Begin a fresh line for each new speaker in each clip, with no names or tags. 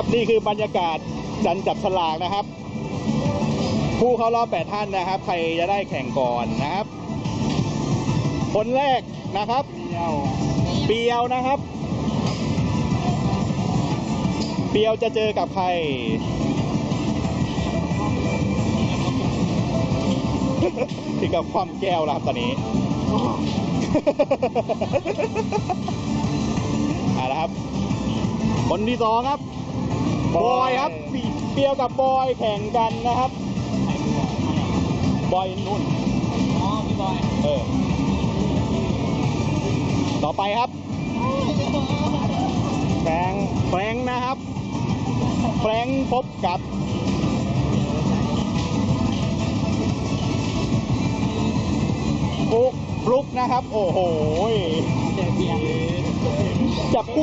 ครับนี่คือบรรยากาศดันจับฉลากนะครับ ผู้เข้ารอบแปดท่านนะครับ ใครจะได้แข่งก่อนนะครับ คนแรกนะครับ เปียวนะครับ เปียวจะเจอกับใครถึงกับความแก้วแล้วครับตอนนี้เอาละครับ คนที่สองครับ บอยครับปีเปียวกับบอยแข่งกันนะครับ บอยนุ่น
อ๋อ พี่บอย
เออ ต่อไปครับ แฟรงค์แฟรงค์นะครับ แฟรงค์พบกับฟลุกฟลุกนะครับ โอ้โห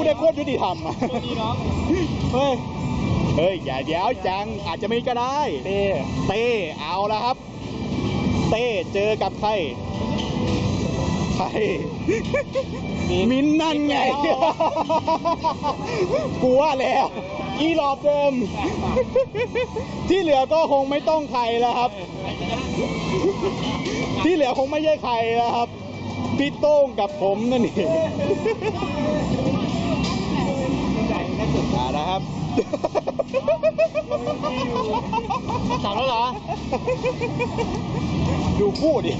ได้โคตรยุติธรรมอะ
ดีเนาะ
เฮ้ย เฮ้ย อย่าเดี๋ยวจัง อาจจะไม่ก็ได้
เต้
เต้เอาแล้วครับ เต้เจอกับใคร ใคร มินนั่นไง กูว่าแล้ว อีหลอบเดิม ที่เหลือก็คงไม่ต้องใครแล้วครับ ที่เหลือคงไม่ใช่ใครแล้วครับ พี่โต้งกับผมนั่นเองอ่านะครับ
สามแล้วเหรอ
ดูคู่ดิ